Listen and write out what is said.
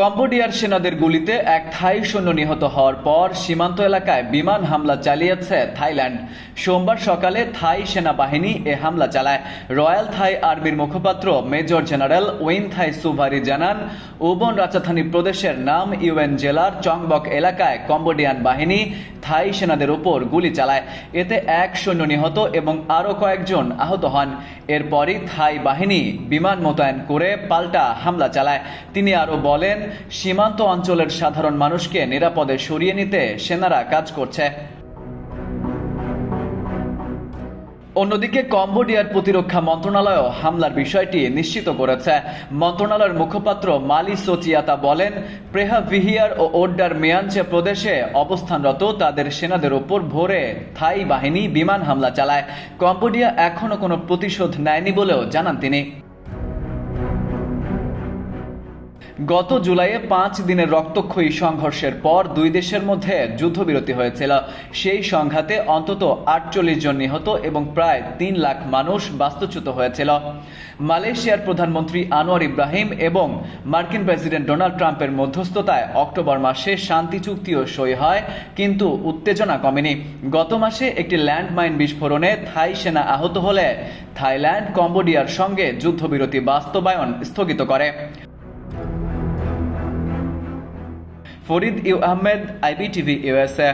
কম্বোডিয়ার সেনাদের গুলিতে এক থাই সৈন্য নিহত হওয়ার পর সীমান্ত এলাকায় বিমান হামলা চালিয়েছে থাইল্যান্ড। সোমবার সকালে থাই সেনাবাহিনী এ হামলা চালায়। রয়্যাল থাই আর্মির মুখপাত্র major general Winthai Suvaree জানান, উবন রাজধানী প্রদেশের নাম ইউএন জেলার চংবক এলাকায় কম্বোডিয়ান বাহিনী থাই সেনাদের ওপর গুলি চালায়। এতে এক সৈন্য নিহত এবং আরও কয়েকজন আহত হন। এরপরই থাই বাহিনী বিমান মোতায়েন করে পাল্টা হামলা চালায়। তিনি আরও বলেন, সীমান্ত অঞ্চলের সাধারণ মানুষকে নিরাপদে সরিয়ে নিতে সেনারা কাজ করছে। অন্যদিকে কম্বোডিয়ার প্রতিরক্ষা মন্ত্রণালয়ও হামলার বিষয়টি নিশ্চিত করেছে। মন্ত্রণালয়ের মুখপাত্র মালি সোচিয়াতা বলেন, প্রেহা ভিহিয়ার ও ওড্ডার মেয়াঞ্চে প্রদেশে অবস্থানরত তাদের সেনাদের ওপর ভোরে থাই বাহিনী বিমান হামলা চালায়। কম্বোডিয়া এখনও কোনো প্রতিশোধ নেয়নি বলেও জানান তিনি। গত জুলাইয়ে পাঁচ দিনের রক্তক্ষয়ী সংঘর্ষের পর দুই দেশের মধ্যে যুদ্ধবিরতি হয়েছিল। সেই সংঘাতে অন্তত আটচল্লিশ জন নিহত এবং প্রায় তিন লাখ মানুষ বাস্তুচ্যুত হয়েছিল। মালয়েশিয়ার প্রধানমন্ত্রী আনোয়ার ইব্রাহিম এবং মার্কিন প্রেসিডেন্ট ডোনাল্ড ট্রাম্পের মধ্যস্থতায় অক্টোবর মাসে শান্তি চুক্তিও সই হয়, কিন্তু উত্তেজনা কমেনি। গত মাসে একটি ল্যান্ডমাইন বিস্ফোরণে থাই সেনা আহত হলে থাইল্যান্ড কম্বোডিয়ার সঙ্গে যুদ্ধবিরতি বাস্তবায়ন স্থগিত করে। Farid U Ahmed IBTV USA